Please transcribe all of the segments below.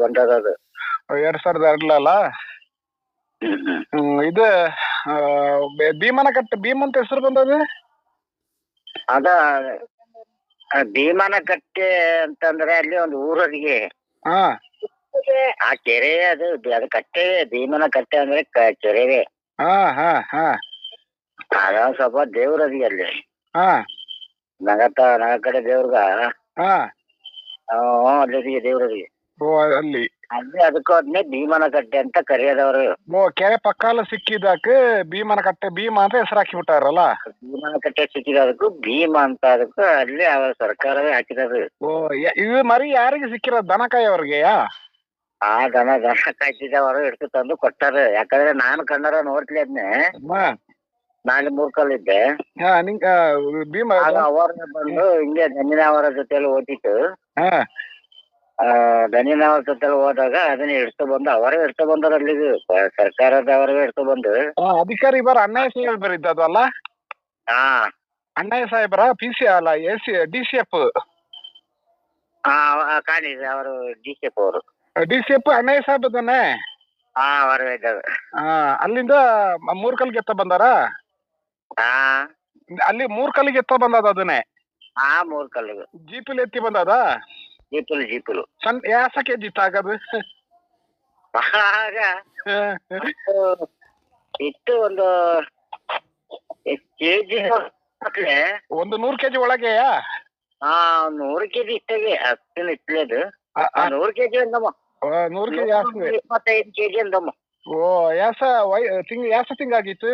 ಬಂದದ ಅದು. ಎರಡ್ ಸಾವಿರದ ಎರಡ್ಲಲ್ಲ? ಇದು ಭೀಮನ ಕಟ್ಟ ಭೀಮ ಅಂತ ಹೆಸರು ಬಂದದ? ಅದ ಭೀಮನ ಕಟ್ಟೆ ಅಂತಂದ್ರೆ ಅಲ್ಲಿ ಒಂದು ಊರಿಗೆ ಹಾ. ಆ ಕೆರೆ ಅದು ಅದು ಕಟ್ಟೆ ಭೀಮನ ಕಟ್ಟೆ ಅಂದ್ರೆ ಕೆರೆವೇ. ಹಾ ಹಾ ಹಾ. ಅದ ಸ್ವಲ್ಪ ದೇವ್ರದಿಗೆ ಅಲ್ಲಿ. ಹಾ. ನಗತ ನಗ ಕಡೆ ದೇವ್ರಗ ಅಲ್ಲಿ ದೇವ್ರದಿಗೆ ಓ ಅಲ್ಲಿ. ಅಲ್ಲಿ ಅದಕ್ಕೂ ಅದನ್ನೇ ಭೀಮನ ಕಟ್ಟೆ ಅಂತ ಕರೆಯೋದವ್ರು. ಓ ಕೆರೆ ಪಕ್ಕಾಲ ಸಿಕ್ಕಿದಾಕ ಭೀಮನ ಕಟ್ಟೆ ಭೀಮ ಅಂತ ಹೆಸರು ಹಾಕಿ ಬಿಟ್ಟಾರಲ್ಲ ಭೀಮನ ಕಟ್ಟೆ ಸಿಕ್ಕಿರೋದಕ್ಕೂ ಭೀಮ ಅಂತ ಅದಕ್ಕೂ ಅಲ್ಲಿ ಅವರ ಸರ್ಕಾರವೇ ಹಾಕಿರೋದು ಓ ಯ- ಇದು ಮರಿ ಯಾರಿಗೆ ಸಿಕ್ಕಿರೋದು? ದನಕಾಯಿ ಅವ್ರಿಗೆಯಾ? ಆ ದನ ದನ ಕಾಯ್ತಿದ್ದವರು ಹಿಡ್ದು ತಂದು ಕೊಟ್ಟಾರ. ಯಾಕಂದ್ರೆ ನಾನು ಕಣ್ಣಾರ ನೋಡ್ಲಿ ಅದ್ನೇ ಹಾ ನಾನು ಮೂರ್ಕಲ್ಲಿದ್ದೆ ಹಾ ನಿಂಗ ಆ, ಭೀಮ ಆಗ ಅವರ ಬಂದು ಹಿಂಗೆ ಜಮೀನವರ ಜೊತೆಲಿ ಓದಿತ್ತು. ಹಾ. ಆ ಜೊತೆಲಿ ಹೋದಾಗ ಅದನ್ನ ಇಡ್ತು ಬಂದು ಅವರೇ ಇಡ್ತು ಬಂದ್ರ ಅಲ್ಲಿ ಸರ್ಕಾರದವರೇ ಇಡ್ತು ಬಂದು. ಆ, ಅಧಿಕಾರಿ ಬರ ಅಣ್ಣಯ್ಯ ಸಾಹೇಬ್ ಬರಿದ್ದಲ್ಲ ಹಾ. ಅಣ್ಣಯ್ಯ ಸಾಹೇಬರ ಪಿ ಸಿ ಅಲ್ಲ A C D C F ಹಾ ಅವ- ಕಾಣಿದೆ ಅವರು ಡಿ ಸಿ ಎಫ್ ಅವರು. ಡಿ ಸಿ ಎಫ್ ಅಣ್ಣಯ್ಯ ಸಾಹೇಬ್ ಹಾ ಅವರು ಆ, ಅಲ್ಲಿಂದ ಮ- ಮೂರ್ಕಲ್ಗೆ ಎತ್ತ ಬಂದಾರ? ಹಾ. ಅಲ್ಲಿ ಮೂರ್ಕಲ್ಗೆ ಗೆತ್ತ ಬಂದದ ಅದನ್ನೇ? ಹಾ ಮೂರ್ ಕಲ್ಲಿಗೆ. ಜೀಪಿಲ್ ಎತ್ತಿ ಬಂದದ? ಜೀಪುಲು ಜೀಪಲ್ ಸಣ್ಣ ಯಾಸಕ್ಕೆ ಕೆಜಿ ಆಗದು ಆಗ ಇತ್ತು ಒಂದು ಕೆಜಿ ಒಂದು ನೂರು ಕೆಜಿ ಒಳಗೆ ಹಾ ನೂರು ಕೆಜಿ ಇಷ್ಟಾಗೆ ಅಷ್ಟಿನ ಆ, ನೂರು ಕೆಜಿ ಅಂದಮ್ಮ. ನೂರು ಕೆಜಿ ಯಾಸ ಇಪ್ಪತ್ತೈದು ಕೆಜಿ ಅಂದಮ್ಮ. ಓ ಯಾಸ ವೈ ತಿಂಗ್ ಯಾಸ ತಿಂಗಾಗಿತ್ತು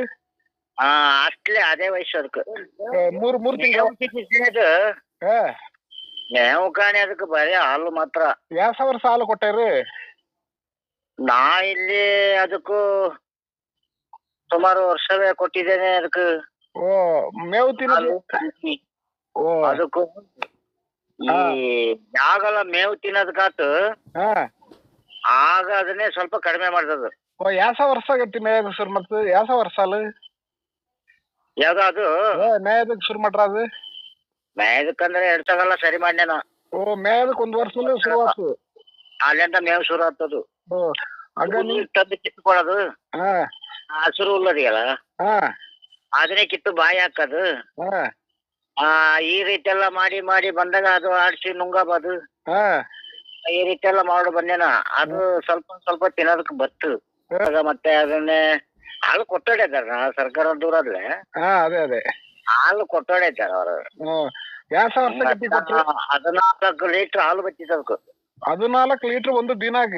ಹಾ ಅಷ್ಟೇ ಅದೇ ವಯಸ್ಸು ಅದಕ್ಕೆ. ಮೂರು ಮೂರು ತಿಂಗಳು. ತಿಂಗಳ ಮೇವು ಕಾಣಿ ಅದಕ್ಕೆ ಬರೀ ಹಾಲು ಮಾತ್ರ. ಯಾವ ವರ್ಷ ಸಾಲ ಕೊಟ್ಟಾರಿ? ನಾ ಇಲ್ಲಿ ಅದಕ್ಕೂ ಸುಮಾರು ವರ್ಷವೇ ಕೊಟ್ಟಿದ್ದೇನೆ ಅದಕ್ಕೆ. ಓ ಮೇವು ತಿನ್ನೋದು? ಓ. ಅದಕ್ಕೂ ಈ. ಯಾಗಲ್ಲ ಮೇವು ತಿನ್ನೋದಕ್ಕಾತು ಹಾ. ಆಗ ಅದನ್ನೇ ಸ್ವಲ್ಪ ಕಡಿಮೆ ಮಾಡ್ತದ. ಓ ಯಾಸ ವರ್ಷ ಆಗತ್ತಿ ಮೇಯದ ಶುರು ಮಾಡ್ತದೆ? ಯಾಸ ವರ್ಷ ಅಲ್ಲ ಯಾವ್ದು ಅದು? ಮೇಯದಕ್ಕೆ ಮೇಯದಕ್ ಶುರು ಮಾಡ್ರ ಅದು? ಮೇದಕ್ಕಂದ್ರೆ ಎರಡ್ ಸರಿ ಮಾಡ್ಯಾನ. ಓ ಮೇದಕ್ ಒಂದ್ ವರ್ಷದಲ್ಲಿ ಶುರು ಆತು ಅಲ್ಲಿಂದ ಮೇವ್ ಶುರು ಆಗ್ತದು ತಂದು ಕಿತ್ಕೊಳ್ಳೋದು ಹಸಿರು ಹುಲ್ಲದಿಯಲ್ಲ ಹಾ. ಅದನ್ನೇ ಕಿತ್ತು ಬಾಯಿ ಹಾಕೋದು. ಆ ಈ ರೀತಿ ಎಲ್ಲ ಮಾಡಿ ಮಾಡಿ ಬಂದಾಗ ಅದು ಆಡಿಸಿ ನುಂಗಬಾರ್ದು. ಈ ರೀತಿ ಎಲ್ಲ ಮಾಡು ಬಂದೇನ ಅದು ಸ್ವಲ್ಪ ಸ್ವಲ್ಪ ತಿನ್ನೋದಕ್ಕೆ ಬತ್ತು. ಮತ್ತೆ ಅದನ್ನೇ ಹಾಲು ಕೊಟ್ಟೋಡೆ ಸರ್ಕಾರ ದೂರ ಅದ್ಲೆ ಅದೇ ಅದೇ. ಹಾಲು ಕೊಟ್ಟೋಡೆ ಇದ್ದಾರೆ ಅವರು ಹ್ಮ್ ಯಾಸ ವರ್ಷ ಗಟ್ಟಿ ಕೊಟ್ರು ಹದಿನಾಲ್ಕು ಲೀಟರ್ ಹಾಲು ಬತ್ತಿತ್ತು ಅದಕ್ಕೆ ಹದಿನಾಲ್ಕು ಲೀಟರ್ ಒಂದು ದಿನಾಗ.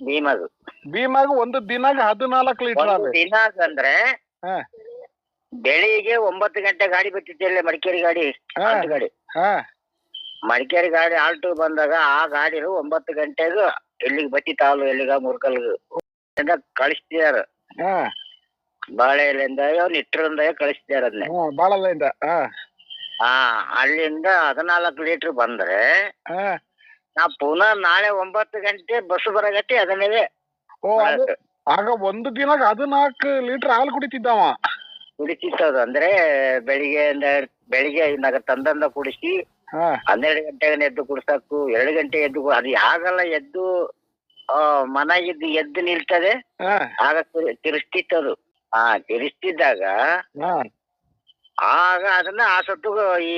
ಭೀಮಾಗ ಭೀಮಾಗ ಒಂದು ದಿನಾಗ ಹದಿನಾಲ್ಕು ಲೀಟರ್ ಒಂದು ಅದ ಅಂದ್ರೆ ಹಾ. ಬೆಳಿಗ್ಗೆ ಒಂಬತ್ತು ಗಂಟೆ ಗಾಡಿ ಬತ್ತಿತ್ತು ಇಲ್ಲೇ ಮಡಿಕೇರಿ ಗಾಡಿ. ಗಾಡಿ. ಹಾ. ಮಡಿಕೇರಿ ಗಾಡಿ ಆಲ್ಟು ಬಂದಾಗ ಆ ಗಾಡಿರು ಒಂಬತ್ತು ಗಂಟೆಗ ಎಲ್ಲಿಗೆ ಬತ್ತಿತ್ತು ಹಾಲು ಎಲ್ಲಿಗ ಮುರ್ಕಲ್ಗ. ಕಳಿಸ್ತಿದಾರ. ಹಾ. ಬಾಳೆ ಎಲೆಯಿಂದ ನಿಟ್ರಿಂದ ಕಳಿಸ್ತಿದಾರ ಅದನ್ನ. ಹಾ ಹಾ. ಹಾ ಅಲ್ಲಿಂದ ಹದಿನಾಲ್ಕು ಲೀಟರ್ ಬಂದ್ರೆ ಹಾ. ನಾ ಪುನಃ ನಾಳೆ ಒಂಬತ್ತು ಗಂಟೆ ಬಸ್ ಬರಗಟ್ಟಿ ಅದನ್ನೇ ಓ ಅದು ಆಗ ಒಂದು ದಿನ ಹದಿನಾಲ್ಕು ಲೀಟರ್ ಹಾಲು ಕುಡಿತಿದ್ದಾವ. ಕುಡಿತಿತ್ತದು ಅಂದ್ರೆ ಬೆಳಿಗ್ಗೆ ಬೆಳಿಗ್ಗೆ ನಗ ತಂದಂದ ಕುಡಿಸಿ ಹಾ. ಹನ್ನೆರಡು ಗಂಟೆಗೆ ಎದ್ದು ಕುಡ್ಸಕ್ಕು ಎರಡು ಗಂಟೆ ಎದ್ದು ಕು- ಅದು ಯಾಗಲ್ಲ ಎದ್ದು ಆ ಮನೆಗಿದ್ದು ಎದ್ದು ನಿಲ್ತದೆ ಹಾ. ಆಗ ತಿರು- ತಿರುಸ್ತಿತ್ತದು. ಆ ತಿರುಸ್ತಿದ್ದಾಗ ಹಾ. ಆಗ ಅದನ್ನ ಆ ಸತ್ತು ಈ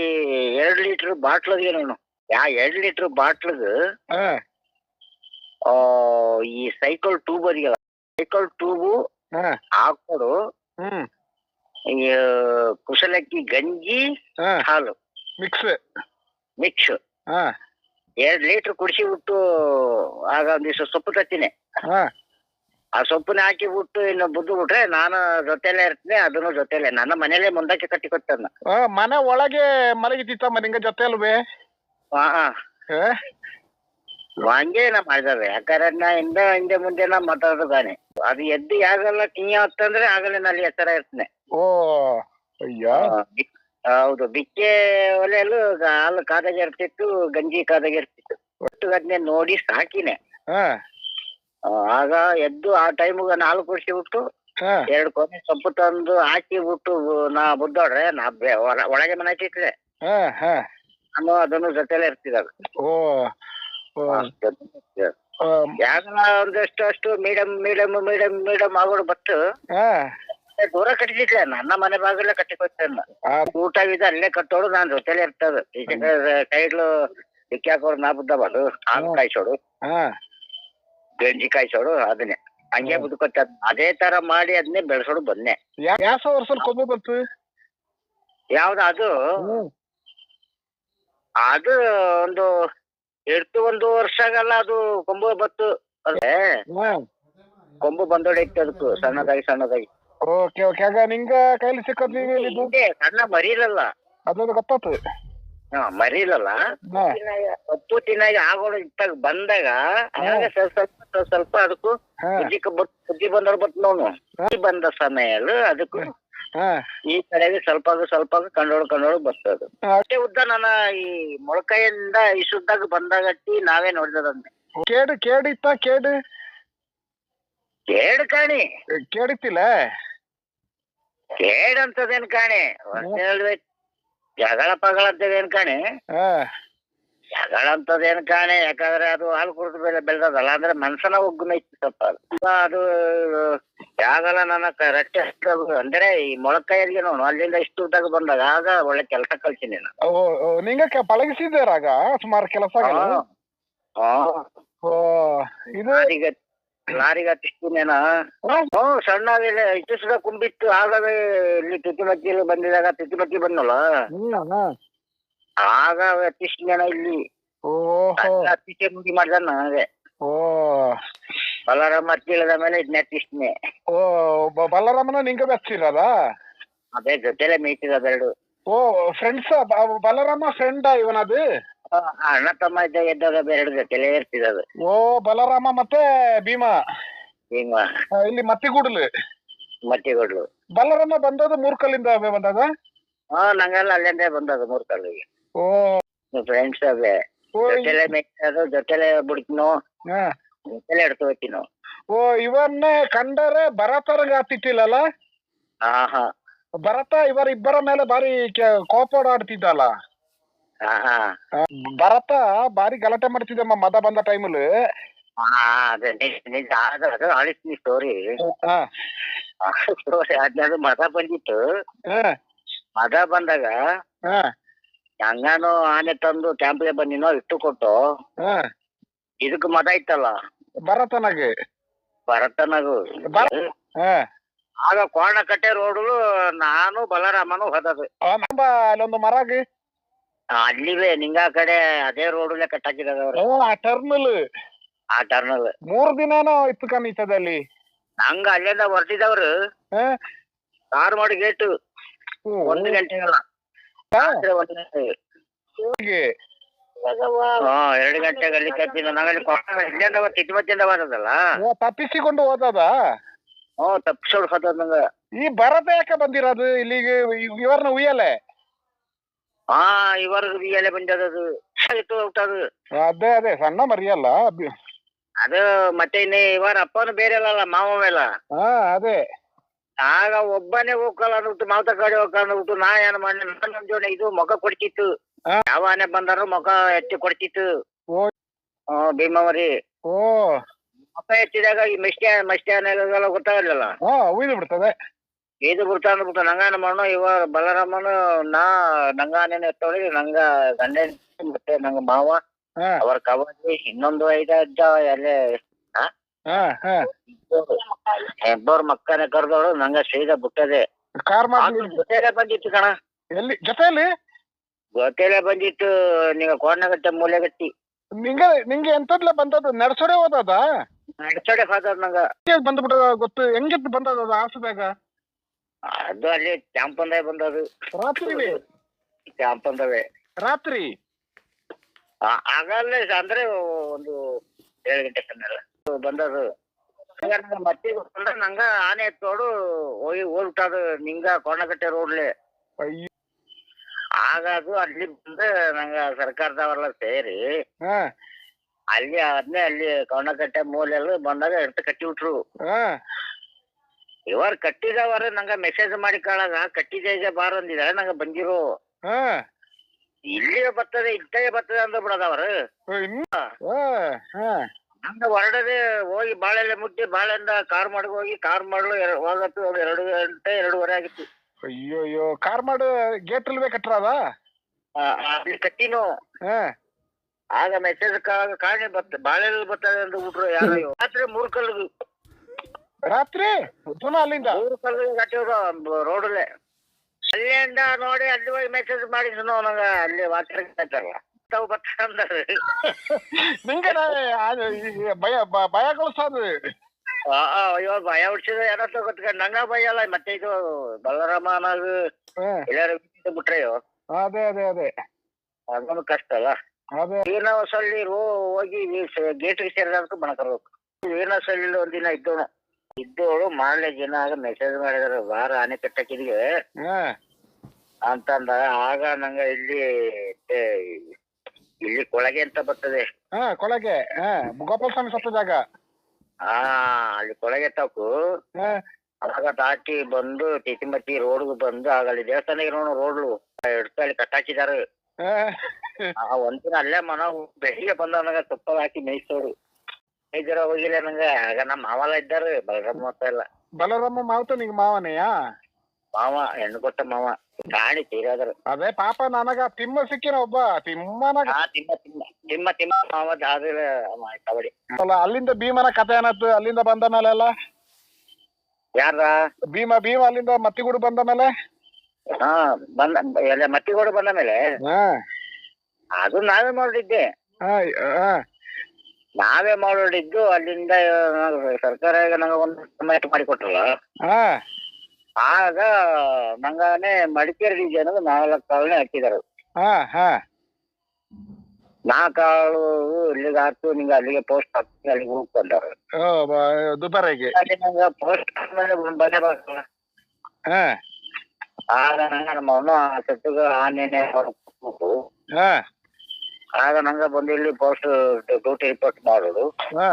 ಎರಡ್ ಲೀಟರ್ ಬಾಟ್ಲ್ ನಾನು ಯಾ ಎರಡ್ ಲೀಟರ್ ಆ ಈ ಸೈಕಲ್ ಟ್ಯೂಬ್ ಅದಿಗಲ್ಲ ಸೈಕಲ್ ಟ್ಯೂಬು ಹಾಕೊಡು ಕುಶಲಕ್ಕಿ ಗಂಜಿ ಹಾಲು. ಮಿಕ್ಸ್ ಮಿಕ್ಸ್ ಎರಡ್ ಲೀಟರ್ ಕುಡಿಸಿ ಬಿಟ್ಟು ಆಗ ಒಂದಿವ್ಸ ಸೊಪ್ಪು ತತ್ತೀನಿ. ಆ ಸೊಪ್ಪನ್ನ ಹಾಕಿ ಬಿಟ್ಟು ಇನ್ನು ಬುದ್ದು ಬಿಟ್ರೆ ನಾನು ಜೊತೆಲೆ ಇರ್ತೀನಿ ಅದನ್ನು ಜೊತೆಲೆ. ನನ್ನ ಮನೇಲೆ ಮುಂದಕ್ಕೆ ಕಟ್ಟಿ ಕೊಟ್ಟನ್ನ ಆ, ಮನೆ ಒಳಗೆ ಮಲಗಿದ್ದಿತ್ತಮ್ಮ ನಿಂಗೆ ಜೊತೆ ಅಲ್ವೇ ಹಾ? ಹಂಗೆ ನಾ ಮಾಡಿದವೆ ಯಾಕಂದ್ರೆ ನಾ ಹಿಂದೆ ಹಿಂದೆ ಮುಂದೆ ನಾ ಮಾತಾಡೋದು ಗಾನೆ ಅದು ಎದ್ದು ಯಾಗಲ್ಲ ಟೀ ಹೊತ್ತಂದ್ರೆ ಆಗಲೇ ನಲ್ಲಿ ಎತ್ತರ ಇರ್ತೇನೆ. ಓ ಅಯ್ಯ. ಹೌದು. ಬಿಕ್ಕೆ ಒಲೆಯಲ್ಲೂ ಗ- ಹಾಲು ಕಾದಾಗ ಇರ್ತಿತ್ತು ಗಂಜಿ ಕಾದಾಗ ಇರ್ತಿತ್ತು. ಒಟ್ಟು ಅದನ್ನೇ ನೋಡಿ ಸಾಕಿನೆ. ಹಾ. ಆಗ ಎದ್ದು ಆ ಟೈಮ್ಗೆ ನಾಲ್ಕು ವರ್ಷ ಬಿಟ್ಟು ಹಾ. ಎರಡು ಕೊನೆ ಸೊಪ್ಪು ತಂದು ಹಾಕಿ ಬಿಟ್ಟು ನಾ ಬುದ್ದೋಡ್ರೆ ನಾ ಬೆ- ಒಳಗೆ ಮನೆ ಹಚ್ಚಿಟ್ಲೆ. ಹಾ ಹಾ. ನಾನು ಅದನ್ನು ಜೊತೆಲೆ ಇರ್ತಿದ್ದ ಓ ಓ. ಆ, ಯಾಕಂದ್ರ ಒಂದಷ್ಟು ಅಷ್ಟು ಮೀಡಿಯಂ ಮೀಡಿಯಂ ಮೀಡಿಯಂ ಮೀಡಿಯಂ ಆಗೋಡು ಬತ್ತು. ಆ, ದೂರ ಕಟ್ಟಿದ್ಲೆ ನನ್ನ ಮನೆ ಬಾಗಿಲ ಕಟ್ಟಿಕೊಡ್ತೇನೆ ಆ, ಊಟ ಇದೆ ಅಲ್ಲೇ ಕಟ್ಟೋಡು ನಾನ್ ಜೊತೆಲೆ ಇರ್ತದ. ಸೈಡ್ಲು ಡಿಕ್ಕಿ ಹಾಕೋರು ನಾ ಬುದ್ದಬಾರ್ದು ಹಾಲು ಕಾಯಿಸೋಡು. ಆ, ಗಂಜಿ ಕಾಯಿಸೋಡು ಅದನ್ನೇ. ಹಂಗೆ ಬದುಕೊತ್ತ ಅದೇ ತರ ಮಾಡಿ ಅದನ್ನೇ ಬೆಳೆಸೋಡು ಬಂದೆ. ಯಾವ ಬಂತು? ಯಾವ್ದು ಅದು? ಅದು ಒಂದು ಎಷ್ಟು ಒಂದು ವರ್ಷಗಲ್ಲ ಅದು ಕೊಂಬು ಬತ್ತು ಅದೇ. ಕೊಂಬು ಬಂದೋಡೈತಿ ಅದಕ್ಕೂ ಸಣ್ಣದಾಗಿ ಸಣ್ಣದಾಗಿ. Okay okay. ಆಗ ನಿಂಗ ಕೈಲಿ ಸಿಕ್ಕದ್ ನೀವು ಸಣ್ಣ ಮರಿಲಲ್ಲ ಅದೊಂದು ಗೊತ್ತಾತು. ಹಾ ಮರಿಲಲ್ಲ ಹಾ. ಕಪ್ಪು ಆಗೋಣ ಇತ್ತಾಗ ಬಂದಾಗ ಆಗ ಸ್ವಲ್ಪ ಸ್ವಲ್ಪ ಸ್ವಲ್ಪ ಸ್ವಲ್ಪ ಅದಕ್ಕೂ ಹಾ. ಬುದ್ಧಿ ಬತ್ ಬುದ್ಧಿ ಬಂದವ್ರು ಬತ್ ನೋನು ಬುದ್ಧಿ ಬಂದ ಸಮಯಲ್ಲಿ ಅದಕ್ಕೂ ಹಾ. ಈ ಕಡೆಗೆ ಸ್ವಲ್ಪ ಸ್ವಲ್ಪ ಕಂಡೋಳು ಕಂಡೋಳು ಬರ್ತದ. ಹಾ. ಅಷ್ಟೇ ಉದ್ದ ನನ್ನ ಈ ಮೊಳಕೈಯಿಂದ ಇಸುದ್ದಾಗ ಬಂದಾಗಟ್ಟಿ ನಾವೇ ನೋಡಿದಂತೆ ಕೇಡು ಕೇಡಿತ್ತ ಕೇಡು? ಕೇಡು ಕಾಣಿ. ಕೇಡಿತ್ತಿಲ್ಲ? ಕೇಡ್ ಅಂತದೇನ್ ಕಾಣಿ ಹೇಳ್ಬೇಕು ಜಗಳ ಪಗಳ ಅಂತದೇನ್ ಕಾಣೆ? ಹಾ. ಜಗಳ ಅಂತದೇನ್ ಕಾಣೆ? ಯಾಕಂದ್ರೆ ಅದು ಹಾಲು ಕುಡಿದು ಬೆಳೆ ಬೆಳೆದದಲ್ಲ ಅಂದ್ರೆ ಮನ್ಸನ ಒಗ್ಗುನೈತಿ ಸ್ವಲ್ಪ ಅದು. ಅದು ಯಾಗಲ್ಲ ನನ್ನ ಕರೆಕ್ಟ್ ಅಂದ್ರೆ ಈ ಮೊಳಕೈಯರಿಗೆ ನೋಡು ಅಲ್ಲಿಂದ ಇಷ್ಟು ಉದ್ದಾಗ ಬಂದಾಗ ಆಗ ಒಳ್ಳೆ ಕೆಲಸ ಕಲ್ಸಿನಿ ನಾನು. ಓ ಓ, ನಿಂಗ ಕ- ಪಳಗಿಸಿದ್ದಾರಾಗ ಸುಮಾರು ಕೆಲಸ ಹಾ. ಓ ಇದು ಲಾರಿಗೆ ಹತ್ತಿಸ್ತೀನೇನ ಹ್ಞೂ ಸಣ್ಣ ಇಟ್ಟಿಸಿದ ಕುಂಬಿತ್ತು ಆಗಾಗ ಇಲ್ಲಿ ತಿತಿಮತ್ತಿಯಲ್ಲಿ ಬಂದಿದಾಗ ತುತಿಮಕ್ಕಿ ಬಂದಲ್ಲ ಹ್ಮ್. ಆಗ ಹತ್ತಿಸ್ತೀನೇನ ಇಲ್ಲಿ ಹತ್ತಿಸಿ ಮುಗಿ ಮಾಡ್ದಾನ ನನಗೆ ಓ. ಬಲರಾಮ ತಿಳಿದ ಮೇಲೆ ಇದನ್ನ ಹತ್ತಿಸ್ತೀನಿ ಓ ಬಲರಾಮನ ನಿಂಗ ಬೆಚ್ಚಿರಲ್ಲ ಅದೇ ಜೊತೆಲೆ ಮೇಯ್ತಿದ್ದ ಬೆರಡು ಓ ಫ್ರೆಂಡ್ಸ್ ಬಲರಾಮ ಫ್ರೆಂಡ್ ಇವನದು? ಅಣ್ಣ ತಮ್ಮ ಇದ್ದಾಗ ಬೇರೆ ಬೆರಡು ಜೊತೆಲೆ ಇರ್ತಿದದು ಓ ಬಲರಾಮ ಮತ್ತೆ ಭೀಮಾ? ಆ, ಇಲ್ಲಿ ಮತ್ತಿಗೂಡ್ಲು? ಮತ್ತಿಗೂಡ್ಲು. ಬಲರಾಮ ಬಂದದ್ದು ಮೂರ್ಕಲ್ಲಿಂದ ಬಂದದ? ಹಾ ನಂಗೆಲ್ಲ ಅಲ್ಲಿಂದ ಬಂದದ್ದು ಮೂರ್ ಕಲ್ಲಿಗೆ. ಓ. ಫ್ರೆಂಡ್ಸ್ ಈ- ಜೊತೆಲೆ ಮೇಯ್ತದು ಜೊತೆಲೆ ಬಿಡ್ತೀನೋ. ಜೊತೆಲೆ ಎಡ್ತು ಹೋಗ್ತೀನೋ ಓ ಇವನ್ನೇ ಕಂಡರೆ ಭರತರಂಗ ಹತ್ತಿಟ್ಟಿಲ್ಲಲ್ಲ ಹಾ ಹಾ ಭರತ ಇವರ ಇಬ್ಬರ ಮೇಲೆ ಬಾರಿ ಕೋಪಾಡಾಡ್ತಿದ್ದಲ್ಲ ಭರತ ಬಾರಿ ಗಲಾಟೆ ಮಾಡ್ತಿದ್ದಮ್ಮ ಮದ ಬಂದ ಟೈಮಲ್ಲಿ ಸ್ಟೋರಿ ಹಾ. ಸ್ಟೋರಿ ಮದ ಬಂದಿತ್ತು. ಮದ ಬಂದಾಗ ಹಾ. ಹಂಗಾನು ಆನೆ ತಂದು ಕ್ಯಾಂಪ್ಗೆ ಬಂದಿನೋ ಇಟ್ಟು ಕೊಟ್ಟು ಹಾ. ಇದಕ್ ಮದ ಇತ್ತಲ್ಲ. ಭರತನಾಗ. ಭರತನಾಗ. ಆಗ ಕೋಣಕಟ್ಟೆ ರೋಡು ನಾನು ಬಲರಾಮನು ಹೋದದು ನಂಬ ಅಲ್ಲೊಂದು ಮರ ಅಲ್ಲಿವೆ ನಿಂಗ ಕಡೆ ಅದೇ ರೋಡ್ ಕಟ್ಟಾಕಿದವ್ರು ಆ ಟರ್ನಲ್. ಆ ಟರ್ನಲ್. ಮೂರ್ ದಿನಾನೋ ಇತ್ತು ಕಣೀತದಲ್ಲಿ ನಂಗ ಅಲ್ಲಿಂದ ಹೊರಟಿದವ್ರು. ಮಾಡಿ ಗೇಟ್. ಒಂದು ಗಂಟೆಗಲ್ಲ. ಎರಡು ಗಂಟೆಗೆ ಅಲ್ಲಿ ಕಟ್ಟಿನ ನಾವಲ್ಲಿ ಇಲ್ಲಿಂದ ತಿದ್ಮತ್ತಿಂದ ಬರೋದಲ್ಲ. ಓ, ತಪ್ಪಿಸಿಕೊಂಡು ಹೋದದ? ಹ್ಞೂ ತಪ್ಪಿಸೋಡ್ ಹೋದ ನಂಗ. ಈ ಭರತ ಯಾಕೆ ಬಂದಿರೋದು? ಇಲ್ಲಿಗೆ ಇವ್- ಇವ್ರನ್ನ ಉಯ್ಯಲೆ? ಹಾ ಇವರ್ಗ ಎಲೆ ಬಂದದದು ಹೋಗ್ತದು. ಅದೇ ಅದೇ ಸಣ್ಣ ಮರಿಯಲ್ಲ. ಬಿ- ಅದು ಮತ್ತೆ ಇನ್ನೇ ಇವರ ಅಪ್ಪನು ಬೇರೆ ಅಲ್ಲ ಮಾವ ಎಲ್ಲ ಹಾ ಅದೇ. ಆಗ ಒಬ್ಬನೇ ಹೋಗಲ್ಲ ಅಂದ್ಬಿಟ್ಟು ಮಾವತ ಕಡೆ ಹೋಗಲ್ಲ ಅಂದ್ಬಿಟ್ಟು ನಾ ಏನ್ ಮಾಡಿ ನನ್ನ ಜೋಡಿ ಇದು ಮೊಗ ಕೊಡ್ತಿತ್ತು. ಯಾವ ಆನೆ ಬಂದಾರು ಮೊಗ ಎತ್ತಿ ಕೊಡ್ತಿತ್ತು. ಓ. ಆ, ಭೀಮಾವರಿ. ಓ. ಮೊಗ ಎತ್ತಿದಾಗ ಈ ಮೆಸ್ಟಿ ಮಸ್ಟಿ ಆನೆಗೆಲ್ಲ ಗೊತ್ತಾಗಲಿಲ್ಲ. ಹಾ ಉಯ್ದು ಬಿಡ್ತದೆ. ಇದು ಬಿಡ್ತಾ ಅಂದ್ಬಿಟ್ಟು ನಂಗಾನ ಮಣ್ಣು ಇವ ಬಲರಾಮನು ನಾ ನಂಗ ಆನೆನ ನಂಗ ಗಂಡ ಮತ್ತೆ ನಂಗ ಮಾವ ಹಾ. ಅವ್ರ ಕಬಡ್ಡಿ ಇನ್ನೊಂದು ಐದ ಅಜ್ಜ ಅಲ್ಲೇ ಹಾ ಹಾ. ಇಬ್ಬರು ಮಕ್ಕನೇ ಕರೆದವಳು ನಂಗ ಸೀದಾ ಬಿಟ್ಟದೆ. ಕಾರ್ ಮಾಡಿ ಜೊತೆಲೆ ಬಂದಿತ್ತು ಕಣ. ಎಲ್ಲಿ? ಜೊತೆಯಲ್ಲಿ? ಜೊತೆಲೆ ಬಂದಿತ್ತು ನೀವು ಕೋಣಗಟ್ಟೆ ಮೂಲೆಗಟ್ಟಿ. ನಿಂಗೆ ನಿಂಗೆ ಎಂತದ್ಲೆ ಬಂದದ್ದು? ನಡ್ಸೋರೆ ಹೋದದ ನಡ್ಸೋಡೆ ಹೋದ ನಂಗ. ಬಂದ್ಬಿಟ್ಟದ ಗೊತ್ತು? ಹೆಂಗಿತ್ತು ಬಂದದ ಅದು ಆಸದಾಗ ಅದು ಅಲ್ಲಿ ಚಾಂಪಂದೇ ಬಂದದು ರಾತ್ರಿ ಚಾಂಪಂದವೇ ರಾತ್ರಿ? ಆಗಲ್ಲೇ ಅಂದ್ರೆ ಒಂದು ಏಳು ಗಂಟೆ ಕಣ್ಣಲ್ಲ ಬಂದದು ಮತ್ತೆ ಗೊತ್ತಲ್ಲ. ನಂಗ ಆನೆ ತೋಡು ಹೋಗಿ ಹೋಗ್ಬಿಟ್ಟದು ನಿಂಗ ಕೋಣಗಟ್ಟೆ ರೋಡ್ಲೆ. ಆಗ ಅದು ಅಲ್ಲಿ ಬಂದ ನಂಗ ಸರ್ಕಾರದವರೆಲ್ಲ ಸೇರಿ ಹಾ. ಅಲ್ಲಿ ಅದನ್ನೇ ಅಲ್ಲಿ ಕವನಕಟ್ಟೆ ಮೂಲೆಲ್ಲ ಬಂದಾಗ ಎಡ್ತ ಕಟ್ಟಿ ಬಿಟ್ರು ಇವರು ಕಟ್ಟಿದವರು ನಂಗ ಮೆಸೇಜ್ ಮಾಡಿ ಕಾಳಾಗ ಕಟ್ಟಿದೆ ಈಗ ಬಾರ ಅಂದಿದಾರೆ ನಂಗ ಬಂದಿರು. ಹಾ. ಇಲ್ಲಿಗೆ ಬರ್ತದೆ ಇಟ್ಟೇ ಬರ್ತದೆ ಅಂದ ಬಿಡದವ್ರ ನಂಗ ಹೊರಡದೆ ಹೋಗಿ ಬಾಳೆಲ್ಲ ಮುಟ್ಟಿ ಬಾಳೆಯಿಂದ ಕಾರ್ ಮಾಡಿ ಹೋಗಿ ಕಾರ್ ಮಾಡಲು ಹೋಗತ್ತು ಎರಡು ಗಂಟೆ ಎರಡೂವರೆ ಆಗಿತ್ತು. ಅಯ್ಯೋ ಅಯ್ಯೋ ಕಾರ್ ಮಾಡು ಗೇಟ್ ಇಲ್ವೇ ಅಲ್ಲಿ ಕಟ್ಟಿನು. ಹಾ. ಆಗ ಮೆಸೇಜ್ ಕಾಣಿ ಬತ್ತ ಬಾಳೆಲೆ ಬರ್ತದೆ ಅಂತ ಬಿಟ್ರು ಯಾರು. ರಾತ್ರಿ ಮೂರ್ ಕಲ್ಲು ರಾತ್ರಿ? ಪುನಃ ಅಲ್ಲಿಂದ? ಮೂರು ಕಲ್ಲು ಕಟ್ಟಿದ್ರು ರೋಡಲ್ಲೇ. ಅಲ್ಲಿಂದ ನೋಡಿ ಅಲ್ಲಿ ಹೋಗಿ ಮೆಸೇಜ್ ಮಾಡಿದ್ರು ನಂಗ ಅಲ್ಲಿ ವಾಚರ್ ಆಯ್ತಾರಲ್ಲ ತಾವು ಬರ್ತಾರೆ ಅಂದಾರೆ. ನಿಂಗೆ ಭಯ ಭಯ ಆ, ಅಯ್ಯೋ ಭಯ ಹುಡ್ಸಿದ್ರೆ ಯಾರ ಗೊತ್ಕೊಂಡು ನಂಗ ಭಯ ಅಲ್ಲ ಮತ್ತೆ ಇದು ಬಲರಾಮ ಅನ್ನೋದು ಎಲ್ಲಾರು ಬಿಟ್ರೆಯೋ ಅದೇ ಅದೇ ಅದೇ. ಅದೊಂದು ಕಷ್ಟ ಅಲ್ಲ. ಅದೇ ಹೋಗಿ ರೋ ಹೋಗಿ ಗೇಟ್ಗೆ ಸೇರಿದಕ್ಕೆ ಬಣಕರ್ಬೇಕು ವೀಣಾವಸಲ್ಲಿ ಒಂದಿನ ಇದ್ದವನು ಇದ್ದವಳು ಮಾರನೇ ದಿನ ಆಗ ಮೆಸೇಜ್ ಮಾಡಿದಾರೆ ವಾರ ಆನೆ ಕಟ್ಟಕ್ಕಿದ್ಗೆ ಹಾ. ಅಂತಂದ ಆಗ ನಂಗ ಇಲ್ಲಿ ಇಲ್ಲಿ ಕೊಳಗೆ ಅಂತ ಬರ್ತದೆ. ಹಾ ಕೊಳಗೆ. ಹಾ ಗೋಪಾಲ ಸ್ವಾಮಿ ಸತ್ತ ಜಾಗ. ಆ ಅಲ್ಲಿ ಕೊಳಗೆ ತಾಕು ಅವಾಗ ಆಗ ದಾಟಿ ಬಂದು ತಿತಿಮತಿ ರೋಡ್ ಬಂದು ಆಗ ಅಲ್ಲಿ ದೇವಸ್ಥಾನಕ್ಕೆ ನೋಡು ರೋಡ್ಲು ಅಲ್ಲಿ ಕಟ್ಟಾಕಿದಾರೆ. ಹಾ. ಆ ಒಂದಿನ ಅಲ್ಲೇ ಮನ ಬೆಳಿಗ್ಗೆ ಬಂದ ನನಗ ತುಪ್ಪದ ಹಾಕಿ ಮೇಯ್ಸೋರು. ಮೇಯ್ದಿರ ಹೋಗಿಲ್ಲ ನಂಗ ಆಗ ನಮ್ಮ ಮಾವಲ ಇದ್ದಾರೆ ಬಲರಾಮ ಮಾತ ಎಲ್ಲ. ಬಲರಾಮ ಮಾವತ ನಿಂಗ್ ಮಾವನೆಯಾ? ಮಾವ ಹೆಣ್ಣು ಕೊಟ್ಟ ಮಾವ ಕಾಣಿ ತೀರಾದ್ರು. ಅದೇ ಪಾಪ ನನಗ ತಿಮ್ಮ ಸಿಕ್ಕಿನ ಒಬ್ಬ ತಿಮ್ಮನಗ ಆ ತಿಮ್ಮ ತಿಮ್ಮ ತಿಮ್ಮ ತಿಮ್ಮ ಮಾವ ಜಾದಿಲ್ಲ ಕಬಡ್ಡಿ. ಅಲ್ಲ ಅಲ್ಲಿಂದ ಭೀಮನ ಕತೆ ಏನತ್ತು ಅಲ್ಲಿಂದ ಬಂದ ಮೇಲೆ ಎಲ್ಲ ಯಾರ ಭೀಮ ಭೀಮ ಅಲ್ಲಿಂದ ಮತ್ತಿಗೂಡು ಬಂದ ಮೇಲೆ? ಹಾ ಬಂದ ಎಲ್ಲ ಮತ್ತಿಗೋಡು ಬಂದ ಮೇಲೆ? ಹಾ. ಅದು ನಾವೇ ಮಾಡಿದ್ದೆ. ಹಾ ಹಾ ನಾವೇ ಮಾಡಿದ್ದು ಅಲ್ಲಿಂದ ಸರ್ಕಾರ ಈಗ ನಂಗೆ ಒಂದು ಸಮಯ ಮಾಡಿ ಕೊಟ್ರಲ್ಲ ಹಾ ಆಗ ನಂಗಾನೆ ಮಡಿಕೇರಿ ಜನರು ನಾಲ್ಕು ಕಾಳನೆ ಹಾಕಿದಾರೆ ಹಾ ಹಾ ನಾಲ್ಕು ಕಾಳು ಇಲ್ಲಿಗೆ ಹಾಕ್ತು ನಿಂಗೆ ಅಲ್ಲಿಗೆ ಪೋಸ್ಟ್ ಹಾಕಿ ಅಲ್ಲಿಗೆ ಹೋಗ್ಕೊಂಡಾರೆ ದುಬಾರಿಗೆ. ಅಲ್ಲಿ ನಂಗೆ ಪೋಸ್ಟ್ ಆದ್ಮೇಲೆ ಬಂದೇ ಬರ್ತಲ್ಲ ಹಾ ಆಗ ನಂಗೆ ನಮ್ಮ ಅವನು ಆ ಸತ್ತಿಗೆ ಆನೆನೆ ಹೊರಡ್ಬೇಕು. ಹಾ ಆಗ ನಂಗ ಬಂದು ಇಲ್ಲಿ ಪೋಸ್ಟ್ ಡ್ಯೂಟಿ ರಿಪೋರ್ಟ್ ಮಾಡೋದು. ಹಾ.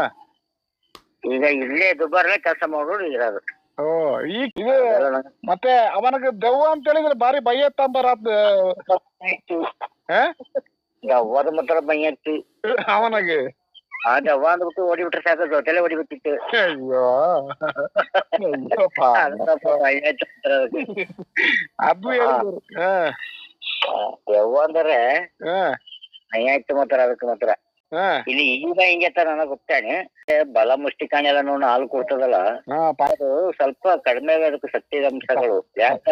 ಈಗ ಇಲ್ಲೇ ದುಬಾರ್ಲೆ ಕೆಲಸ ಮಾಡೋದು ಇರೋದು ಓ ಈಗ ಇದು ಮತ್ತೆ ಅವನಿಗೆ ದೆವ್ವ ಅಂತ ಹೇಳಿದ್ರೆ ಬಾರಿ ಭಯ ತಂಬರ ದವ್ವದ ಮಾತ್ರ ಬೈಯತ್ತಿ. ಅವನಿಗೆ. ಆ ದವ್ವ ಅಂದ್ಬಿಟ್ಟು ಓಡಿಬಿಟ್ರೆ ಸಾಕು ಜೊತೆಲೆ ಹೊಡಿಬಿಟ್ಟಿತ್ತು ಅಯ್ಯೋ. ಅಯ್ಯಪ್ಪ. ಭಯ. ಅದು ಹೇಳಿದ್ರು. ಹಾ. ದೆವ್ವ ಅಂದ್ರೆ ಹಾ. ಆಯ್ತು ಮಾತ್ರ ಅದಕ್ಕೆ ಮಾತ್ರ. ಹಾ. ಇಲ್ಲಿ ಈಗ ಹಿಂಗೆ ತರ ಗೊತ್ತೇನೆ. ಬಲ ಮುಷ್ಟಿಕಾಣಿ ಎಲ್ಲ ನೋಡ ಹಾಲು ಕೊಡ್ತದಲ್ಲ? ಹಾ ಪಾ- ಅದು ಸ್ವಲ್ಪ ಕಡಿಮೆ ಅದಕ್ಕೆ ಸತ್ಯದ ಅಂಶಗಳು. ಯಾಕ?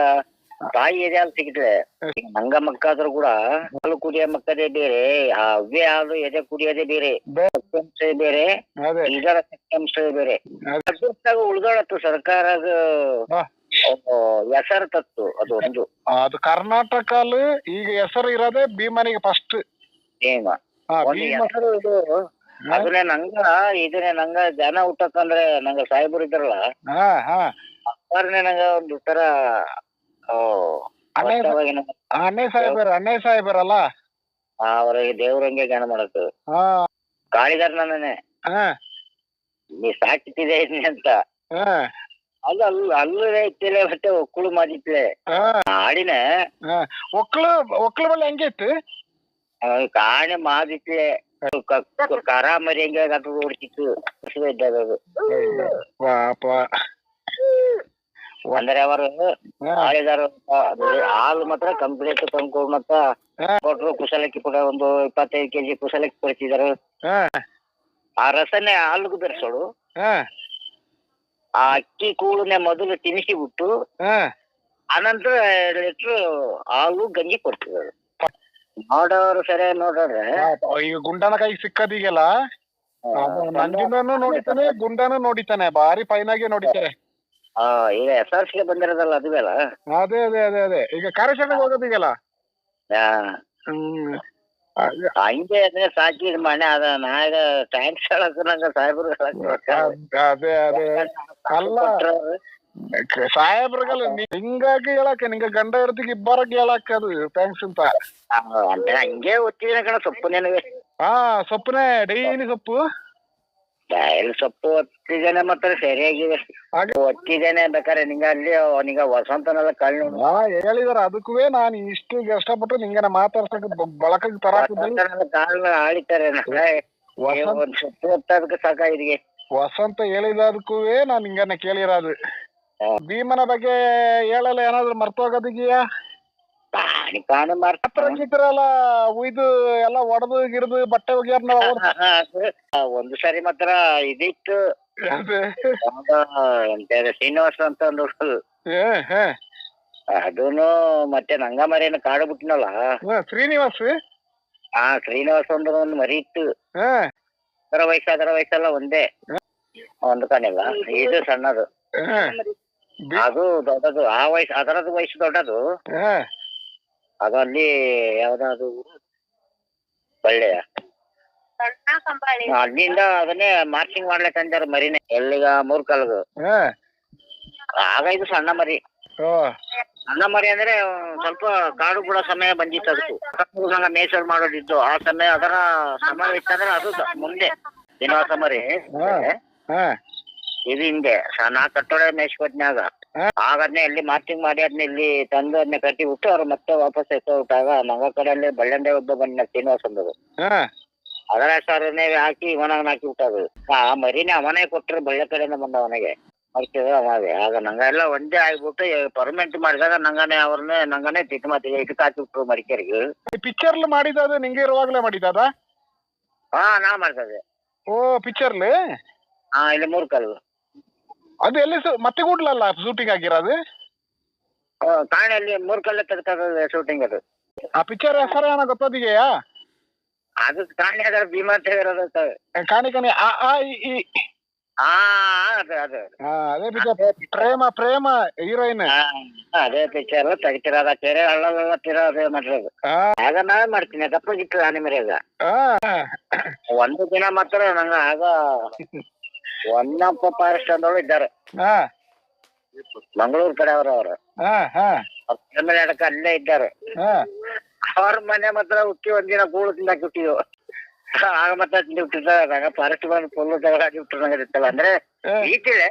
ತಾಯಿ ಎದೆ ಹಾಲು ಸಿಕ್ಕಿದ್ರೆ. ಈಗ ನಂಗ ಮಕ್ಕಾದ್ರೂ ಕೂಡ ಹಾಲು ಕುಡಿಯೋ ಮಕ್ಕದೇ ಬೇರೆ ಆ ಅವ್ವೆ ಹಾಲು ಎದೆ ಕುಡಿಯೋದೇ ಬೇರೆ ಬೇ- ಸತ್ಯಾಂಶ ಬೇರೆ ಅದೇ. ಇದರ ಸತ್ಯಾಂಶ ಬೇರೆ. ಅದೇ. ಉಳ್ದಾಡತ್ತು ಸರ್ಕಾರದ ಹಾ. ಹೆಸರು ತತ್ತು ಅದು ಒಂದು. ಅದು ಕರ್ನಾಟಕಲ್ಲಿ ಈಗ ಹೆಸರು ಇರೋದೇ ಭೀಮನಿಗೆ ಫಸ್ಟ್ ಭೀಮ ಇದು ಅದನ್ನೇ ನಂಗ ಇದನ್ನೇ ನಂಗ ಜನ ಹುಟ್ಟಕಂದ್ರೆ ನಂಗ ಸಾಹೇಬರು ಇದ್ರಲ್ಲ ಅವ್ರನ್ನೇ ನಂಗ ಒಂದು ತರ ಅಣ್ಣೆ ಸಾಹೇಬರ್ ಅಣ್ಣೆ ಸಾಹೇಬರಲ್ಲ ಅವ್ರಿಗೆ ದೇವ್ರಂಗೆ ಜ್ಞಾನ ಮಾಡತ್ತು ಕಾಳಿದಾರ ನನ್ನೇ ನೀ ಸಾಕಿದೆ ಅಂತ. ಅಲ್ಲ ಅಲ್ಲ ಅಲ್ಲೇ ಇತ್ತಿಲ್ಲ ಮತ್ತೆ ಒಕ್ಕಳು ಮಾಡಿತ್ಲೆ ಹಾ. ಆಡಿನ ಒಕ್ಕಳು ಒಕ್ಳು ಬಳಿ ಹೆಂಗಿತ್ತು ಕಾಣೆ ಮಾದಿತ್ಲೆ ಕರ ಮರಿ ಹೆಂಗೆ ಅದು ಓಡಿಸಿತ್ತು. ಇದ್ದಾಗ ಅದು. ಪಾಪ. ಅಂದ್ರೆ ಅವರು ಆಳಿದಾರ ಹಾಲು ಮಾತ್ರ ಕಂಪ್ಲೀಟ್ ತಂದ್ಕೊಂಡು ಮತ್ತ. ಕೊಟ್ರು ಕುಶಲಕ್ಕಿ ಕೂಡ ಒಂದು ಇಪ್ಪತ್ತೈದು ಕೆಜಿ ಕುಶಲಕ್ಕಿ ಕೊಡ್ತಿದಾರು ಆ ರಸನೆ ಹಾಲು ಬೆರೆಸೋಳು. ಆ ಅಕ್ಕಿ ಕೂಳನೆ ಮೊದಲು ತಿನ್ನಿಸಿ ಬಿಟ್ಟು ಆನಂತರ ಲೀಟ್ರ್ ಹಾಲು ಗಂಜಿ ಕೊಡ್ತಿದ್ರು ನೋಡೋರು ಸರಿ ನೋಡ್ರೆ. ಈಗ ಗುಂಡನ ಕೈಗೆ ಸಿಕ್ಕದೀಗೆಲ್ಲ ನಂಜುನೂ ನೋಡಿತಾನೆ ಗುಂಡನು ನೋಡಿತಾನೆ ಬಾರಿ ಫೈನಾಗಿ ನೋಡಿತಾರೆ ಆ ಈಗ ಎಸ್ ಆರ್ ಸಿ ಬಂದಿರೋದಲ್ಲ ಅದುವೇ ಅಲ್ಲ ಅದೇ ಅದೇ ಅದೇ ಅದೇ. ಈಗ ಕಾರ್ಯಾಚರಣೆಗೆ ಹೋಗೋದೀಗಲ್ಲ ಹಂಗೆ ಅದೇ ಸಾಕಿ ಇದು ಮನೆ ಅದ ನಾಗ ಟ್ಯಾಂಕ್ಸ್ ಹೇಳಕ್ ನಂಗ ಸಾಹೇಬ್ರು ಅದೇ ಅದೇ ಅಲ್ಲ. ಸಾಹೇಬ್ರಿಗಲ್ಲ ಹಿಂಗಾಗಿ ಹೇಳಕ್ಕೆ ನಿಂಗೆ ಗಂಡ ಹಿಡ್ದಿಗೆ ಇಬ್ಬರಿಗೆ ಹೇಳಕ್ಕೆ ಅದು ಥ್ಯಾಂಕ್ಸ್ ಅಂತ. ಹಂಗೆ ಒತ್ತಿನ ಕಣ ಸೊಪ್ಪು ನೆನವೆ ಹಾ ಸೊಪ್ಪನೆ ಡೈಲಿ ಸೊಪ್ಪು. ಡೈಲಿ ಸೊಪ್ಪು ಒತ್ತಿದ್ದೇನೆ ಮಾತ್ರ ಸರಿಯಾಗಿದೆ. ಒತ್ತಿದ್ದೇನೆ ಬೇಕಾದ್ರೆ ನಿಂಗ ಅಲ್ಲಿ ನಿಂಗ ವಸಂತನೆಲ್ಲ ಕಳ್ಳು ಹಾ ಹೇಳಿದಾರ ಅದಕ್ಕೂ ನಾನು ಇಷ್ಟು ಕಷ್ಟಪಟ್ಟು ನಿಂಗೆ ಮಾತಾಡ್ಸಕ್ ಬಳಕಕ್ಕೆ ತರಾಕಿದ್ದಲ್ಲಿ ಕಾಲ್ನ ಕಾಲ್ ಆಳಿತಾರೆ ಒಂದ್ ಸುತ್ತು ಹೊತ್ತದಕ್ಕೆ ಸಾಕಾಗಿದ್ಗೆ ವಸಂತ ಹೇಳಿದದಕ್ಕೂ ನಾನು ಹಿಂಗನ್ನ ಕೇಳಿರೋದು. ಭೀಮನ ಬಗ್ಗೆ ಹೇಳಲ್ಲ ಏನಾದ್ರು ಮರ್ತೋಗೋದಿದೆಯಾ ಕಾಣಿ ಉಯ್ದು ಎಲ್ಲ ಒಡೆದು ಗಿಡದು ಬಟ್ಟೆ ಒಗ್ಯಾರ ಒಂದು ಸರಿ ಮಾತ್ರ ಇದಿತ್ತು. ಶ್ರೀನಿವಾಸ ಅಂತ ಒಂದು ಹುಡ್ಗ. ಮತ್ತೆ ನಂಗ ಅದೂನು ನಂಗಮರಿಯನ್ನು ಕಾಡು ಬಿಟ್ನಲ್ಲ. ಶ್ರೀನಿವಾಸ? ಆ ಶ್ರೀನಿವಾಸ ಒಂದು ಒಂದು ಮರಿ ಇತ್ತು. ಹಾ. ಅದರ ವಯಸ್ಸು ಅದರ ವಯಸ್ಸೆಲ್ಲ ಒಂದೇ. ಒಂದು ಕಾಣಿಲ್ಲ ಇದು ಸಣ್ಣದು. ಹಾ. ಅದು ದೊಡ್ಡದು ಆ ವಯಸ್ಸು ಅದರದ್ದು ವಯಸ್ಸು ದೊಡ್ಡದು. ಹಾ. ಅದು ಅಲ್ಲಿ ಯಾವ್ದಾದ್ರು ಒಳ್ಳೆಯ. ಅಲ್ಲಿಂದ ಅದನ್ನೇ ಮಾರ್ಚಿಂಗ್ ಮಾಡ್ಲಿಕ್ಕೆ ಅಂದಾರ ಮರಿನೆ ಎಲ್ಲಿಗ ಮೂರ್ ಕಾಲದು ಹಾ. ಆಗ ಇದು ಸಣ್ಣ ಮರಿ. ಓ. ಸಣ್ಣ ಮರಿ ಅಂದ್ರೆ ಸ್ವಲ್ಪ ಕಾಡು ಕೂಡ ಸಮಯ ಬಂದಿತ್ತು ಅದಕ್ಕೂ. ನಂಗ ಮೇಸಲ್ ಮಾಡೋದಿದ್ದು ಆ ಸಮಯ ಅದರ ಸಮಯ ಇತ್ತಂದ್ರೆ ಅದು ಮುಂದೆ. ಶ್ರೀನಿವಾಸ ಮರಿ. ಹಾ. ಹಾ. ಇದು ಹಿಂದೆ ಸ- ನಾ ಕಟ್ಟೋಡೆ ಮೇಯ್ಸ್ಕೊಟ್ನ್ಯಾಗ ಹಾ. ಆಗದ್ನೇ ಇಲ್ಲಿ ಮಾರ್ಚಿಂಗ್ ಮಾಡಿ ಅದನ್ನ ಇಲ್ಲಿ ತಂದು ಅದನ್ನ ಕಟ್ಟಿ ಬಿಟ್ಟು ಅವ್ರು ಮತ್ತೆ ವಾಪಸ್ ಎತ್ತೋಟಾಗ ನಂಗ ಕಡೆಯಲ್ಲಿ ಬಳ್ಳಂಡೆ ಒಬ್ಬ ಬಂದ ಶ್ರೀನಿವಾಸ ಅಂದದು ಅದರ ಹೆಸರನ್ನೇ ಹಾಕಿ ಇವನಾಗ ಹಾಕಿ ಬಿಟ್ಟದು ಆ ಮರಿನೇ ಅವನೇ ಕೊಟ್ಟರು ಬಳ್ಳೆ ಕಡೆಯಿಂದ ಬಂದ ಅವನಿಗೆ. ಮರ್ತಿದ ಅವಾಗೆ. ಆಗ ನಂಗ ಎಲ್ಲ ಒಂದೇ ಆಗ್ಬಿಟ್ಟು ಪರ್ಮನೆಂಟ್ ಮಾಡಿದಾಗ ನಂಗನೇ ಅವ್ರನ್ನೇ ನಂಗನೇ ತಿಟ್ಟು ಮಾತಿಗೆ ಇದಕ್ಕೆ ಹಾಕಿ ಬಿಟ್ರು ಮಡಿಕೇರಿಗೆ. ಪಿಕ್ಚರ್ಲ್ ಮಾಡಿದ ನಿಂಗೆ ಇರುವಾಗಲೇ ಮಾಡಿದಾದ ಹಾ ನಾ ಮಾಡ್ತದೆ ಓ ಪಿಕ್ಚರ್ಲಿ ಹಾ ಇಲ್ಲಿ ಮೂರು ಕಲ್ಲು ಅದು ಎಲ್ಲಿ ಮತ್ತೆ ಕೂಡ್ಲಲ್ಲ ಶೂಟಿಂಗ್ ಆಗಿರೋದು ಕಾಣಲ್ಲಿ ಮೂರ್ ಕಲ್ಲು ತೆಗ್ತದ ಶೂಟಿಂಗ್ ಅದು. ಆ ಪಿಕ್ಚರ್ ಹೆಸರು ಏನೋ ಗೊತ್ತದಿಗೆಯಾ ಅದು ಕಾಣಿ ಅದರ ಭೀಮಾ ಅಂತ ಹೇಳಿರೋದು ಕಾಣಿ ಕಾಣಿ ಆ ಆ ಈ. ಆ ಅದು ಅದು. ಹಾ ಅದೇ ಪಿಕ್ಚರ್ ಪ್ರೇಮ ಪ್ರೇಮ ಹೀರೋಯಿನ್ ಅದೇ ಪಿಕ್ಚರ್ ತೆಗಿತಿರೋದ ಕೆರೆ ಹಳ್ಳ ತಿರೋದು ಮಾಡಿರೋದು. ಹಾ ಆಗ ನಾವೇ ಮಾಡ್ತೀನಿ ದಪ್ಪಗಿತ್ತು ಆನಿಮರಿಯಾಗ ಹಾ ಒಂದು ದಿನ ಮಾತ್ರ ನಂಗ ಆಗ ಒನ್ನಪ್ಪ ಫಾರೆಸ್ಟ್ ಅಂದವರು ಇದ್ದಾರೆ. ಹಾ. ಮಂಗಳೂರು ಕಡೆ ಅವರು ಅವರು. ಹಾ ಅಲ್ಲೇ ಇದ್ದಾರೆ. ಹಾ. ಅವ್ರ ಮನೆ ಮಾತ್ರ ಉಕ್ಕಿ ಒಂದಿನ ಕೂಳು ತಿಂದಾಕಿ ಬಿಟ್ಟಿದ್ವು ಆಗ ಮತ್ತೆ ತಿಂದು ಬಿಟ್ಟಿದ್ದಾಗ ಫಾರೆಸ್ಟ್ ಬಂದು ಫುಲ್ ತಗೊಳಾಗಿ ಬಿಟ್ಟು ನಂಗೆ ಇರ್ತಲ್ಲ ಅಂದ್ರೆ ಈಟಿಲೆ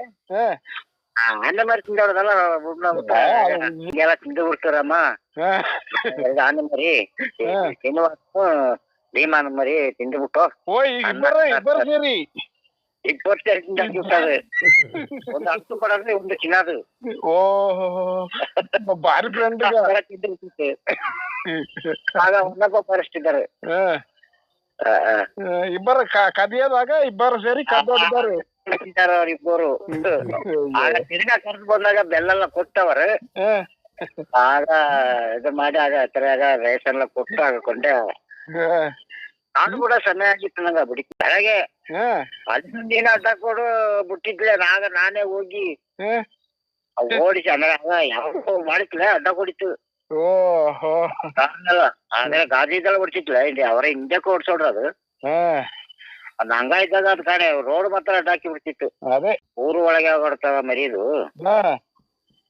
ಆನೆ ಮರಿ ತಿಂದವ್ರದಲ್ಲ ಎಲ್ಲ ತಿಂದು ಬಿಡ್ತಾರಮ್ಮ ಆನೆ ಮರಿ. ತಿನ್ನುವ ಭೀಮಾನ ಮರಿ ತಿಂದು ಬಿಟ್ಟು ಇಪ್ಪತ್ತು ಒಂದು ಹತ್ತು ಕೊಡೋದ್ರೆ ಒಂದು ಚಿನ್ನದು ಓ ಭಾರಿ ಫ್ರೆಂಡ್ ಆಗ. ಇಬ್ಬರು ಕದಿಯೋದಾಗ ಇಬ್ಬರು ಸೇರಿ ಕದ್ದೋಡಿದ್ದಾರೆ ಅವರಿಬ್ಬರು ಆಗ ತಿರ್ಗಾ ಕರ್ದು ಬಂದಾಗ ಬೆಲ್ಲೆಲ್ಲ ಕೊಟ್ಟವರ. ಆಗ ಇದು ಮಾಡಿ ಆಗ ಸರಿಯಾಗ ರೇಷನ್ ಎಲ್ಲ ಕೊಟ್ಟು ಆಗ ಕೊಂಡೆ. ನಾನು ಕೂಡ ಸಮಯ ಆಗಿತ್ತು ನಂಗ ಬಿಡಿ. ಬೆಳಗ್ಗೆ ಹಾ, ಹನ್ನೊಂದು ದಿನ ಅಡ್ಡ ಕೊಡು ಬಿಟ್ಟಿದ್ಲೆ ನಾಗ ನಾನೇ ಹೋಗಿ ಓಡಿಸಿ ಅಂದ್ರೆ ಯಾವ ಮಾಡಿತ್ಲೆ ಅಡ್ಡ ಕೊಡಿತು ಓ ಹೋ ಕಾರಣಲ್ಲ ಆದ್ರೆ ಗಾದಿ ಇದೆಲ್ಲ ಹೊಡ್ತಿತ್ಲೆ ಇಲ್ಲಿ ಅವರ ಹಿಂದಕ್ಕೆ ಓಡಿಸೋಡ್ರ ಅದು. ಅದ್ ಹಂಗ ಇದ್ದಾಗ ಅದ್ ಕಡೆ ರೋಡ್ ಮಾತ್ರ ಅಡ್ಡ ಹಾಕಿ ಬಿಡ್ತಿತ್ತು. ಅದೇ. ಊರು ಒಳಗೆ ಹೊಡ್ತಾವ ಮರಿದು.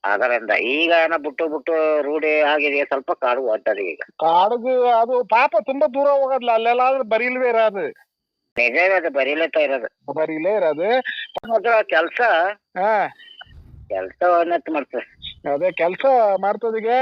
ಅದರಿಂದ ಈಗ ಏನ ಬಿಟ್ಟು ಬಿಟ್ಟು ರೂಢಿ ಆಗಿದೆ. ಸ್ವಲ್ಪ ಕಾಡು ಓದ್ತದೆ ಈಗ. ಕಾಡುದು ಅದು ಪಾಪ ತುಂಬಾ ದೂರ ಹೋಗೋದ್ಲ ಅಲ್ಲೆಲ್ಲ ಆದ್ರೆ ಬರೀಲ್ವೇ ಇರೋದು ನಿಜವೇ ಇರೋದು ಬರೀಲತ್ತ ಇರೋದು. ಬರೀಲೇ ಇರೋದು? ಕೆಲಸ ಹಾ. ಕೆಲಸ ಮಾಡ್ತದೆ ಅದೇ ಕೆಲಸ ಮಾಡ್ತದಿಗೆ